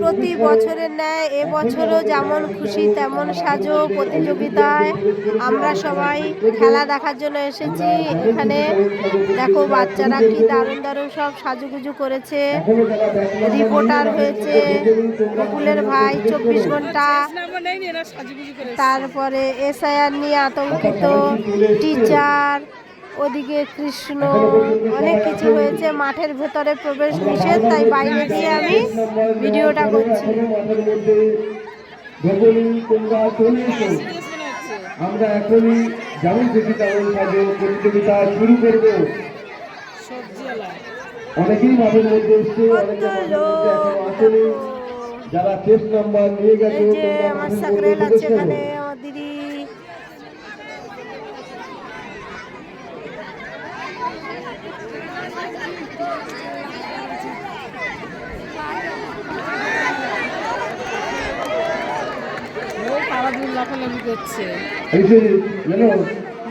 প্রতি বছরের ন্যায় এবছরও যেমন খুশি তেমন সাজো প্রতিযোগিতায়। আমরা সবাই খেলা দেখার জন্য এসেছি। এখানে দেখো বাচ্চারা কি দারুণ দারুণ সব সাজুগুজু করেছে। রিপোর্টার হয়েছে বকুলের ভাই, চব্বিশ ঘণ্টা। তারপরে এসআইআর নিয়ে আতঙ্কিত। টিচার ওদিকে কৃষ্ণ অনেক কিছু হয়েছে মাঠের ভেতরে প্রবেশ নিষেধ তাই বাইরে দিয়ে আমি ভিডিওটা করছি। আমরা এখনই যেমন খুশি তেমন সাজো প্রতিযোগিতা শুরু করব। অনেকেই মাঠের মধ্যে এসছে অনেকে যারা টেস্ট নাম্বার নিয়ে গেছো আমার সাকরেল আছে এখানে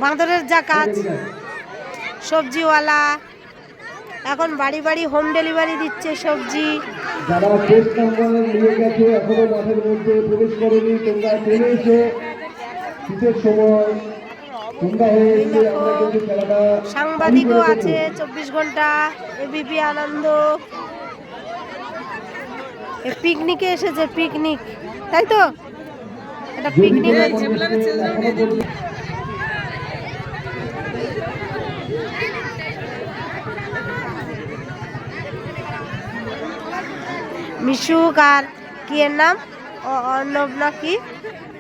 বাঁদরের যা কাজ সবজিওয়ালা এখন বাড়ি বাড়ি হোম ডেলিভারি দিচ্ছে সবজি। যারা টেস্ট নাম্বার নিয়ে গেছো এখনও মাঠের মধ্যে প্রবেশ করনি তোমরা চলে এসো। শীতের সময় তোমরা এসে আমরা কিন্তু খেলাটা সাংবাদিকও আছে চব্বিশ ঘণ্টা এবিপি আনন্দ। পিকনিকে এসেছে পিকনিক তাই তো? এটা পিকনিক হচ্ছে মিশুক আর কি এর নাম অর্ণব না কি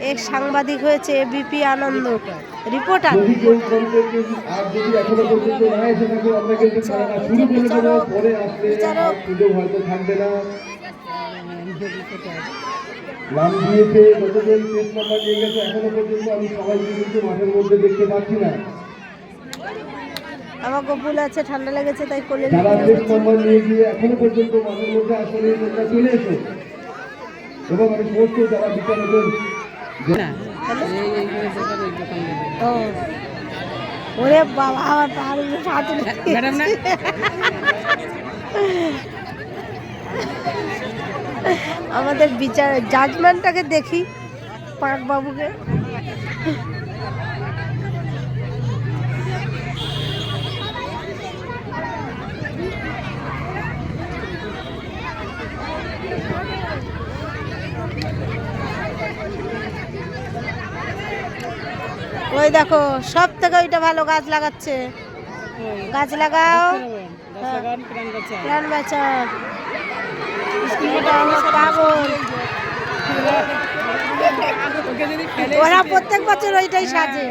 এক সাংবাদিক হয়েছে এবিপি আনন্দ রিপোর্টার যদি নাম দিয়েছে যতজন টেস্ট নাম্বার নিয়ে গেছে এখনও পর্যন্ত আমি সবাইকে কিন্তু মাঠের মধ্যে দেখতে পাচ্ছি না। আমার কপুল আছে ঠান্ডা লেগেছে তাই কোলে যারা টেস্ট নাম্বার নিয়ে গিয়ে এখনও পর্যন্ত মাঠের মধ্যে আসলে তোমরা চলে এসো। এবং আমি সমস্ত যারা বিচারকের ও ওরে বাবা আমার পাহাড় ম্যাডাম না? আমাদের বিচার জাজমেন্টটাকে দেখি পাক বাবুকে ওই দেখো সব থেকে ওইটা ভালো গাছ লাগাচ্ছে। গাছ লাগাও। প্রাণ বাঁচাও। ওরা প্রত্যেক বছর ওইটাই সাজে।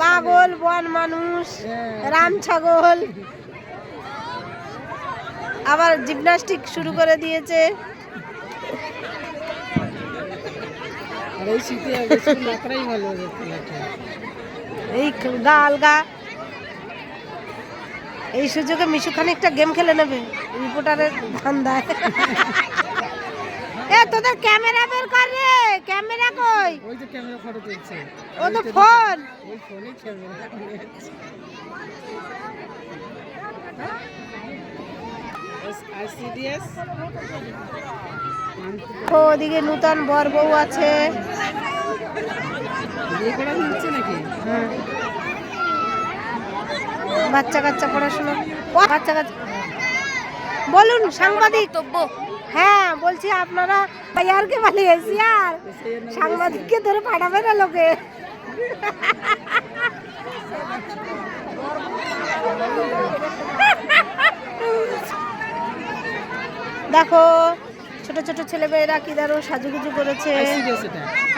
পাগল বন মানুষ রাম ছাগল। আবার জিমনাস্টিক শুরু করে দিয়েছে। এই এই গা আলগা এই সুযোগে মিশু খানিকটা গেম খেলে নেবে। রিপোর্টারের ধান্দায়। এ তোদের ক্যামেরা বের কর রে। ক্যামেরা কই? ওই তো ক্যামেরা ফটো তুলছে। ও তো ফোন ওই ফোনে ক্যামেরা আইসিডিএস ও, ওদিকে নূতন বর বউ আছে। নাকি? হ্যাঁ। বাচ্চা কাচ্চা পড়াশোনা। ও, বাচ্চা কাচ্চা। বলুন সাংবাদিক। হ্যাঁ বলছি আপনারা ইয়ারকে পালিয়েছি আর সাংবাদিককে ধরে পাঠাবে না লোকে। দেখো ছোট ছোট ছেলেমেয়েরা কি দারুণ সাজুগুজু করেছে।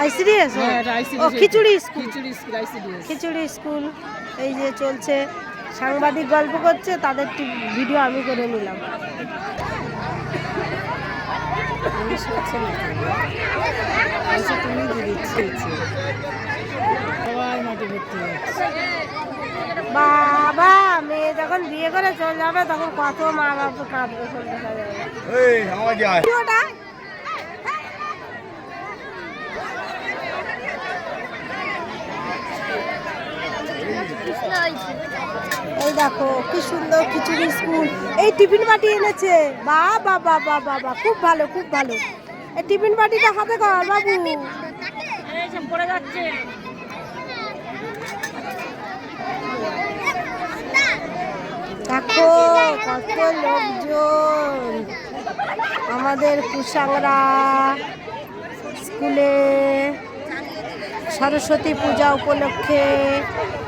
আইসিডিএস হ্যাঁ ও khichuri school. Khichuri school ICDS khichuri school এই যে চলছে। সাংবাদিক গল্প করছে তাদের ভিডিও আমি করে নিলাম। বাবা মেয়ে যখন বিয়ে করে চলে যাবে তখন কত মা বাবা কাঁদবে ভিডিওটা এই দেখো, কি সুন্দর খিচুড়ি স্কুল। এই টিফিন বাটি এনেছে। বা বা বা বা বা বা, খুব ভালো খুব ভালো। এই টিফিন বাটিটা হাতে কর, বাবু। যাচ্ছে দেখো, কত লোকজন। আমাদের কুসাংরা স্কুলে। সরস্বতী পূজা উপলক্ষে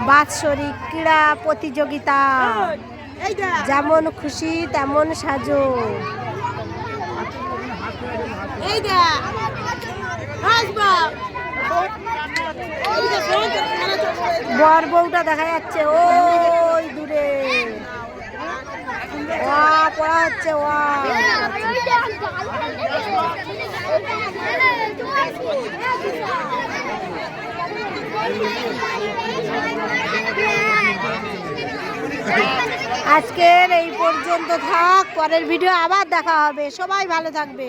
বাৎসরিক ক্রীড়া প্রতিযোগিতা। যেমন খুশি, তেমন সাজো। বর বউটা দেখা যাচ্ছে, ওই দূরে। পড়া হচ্ছে, ওয়া। আজকের এই পর্যন্ত থাক পরের ভিডিও আবার দেখা হবে। সবাই ভালো থাকবে।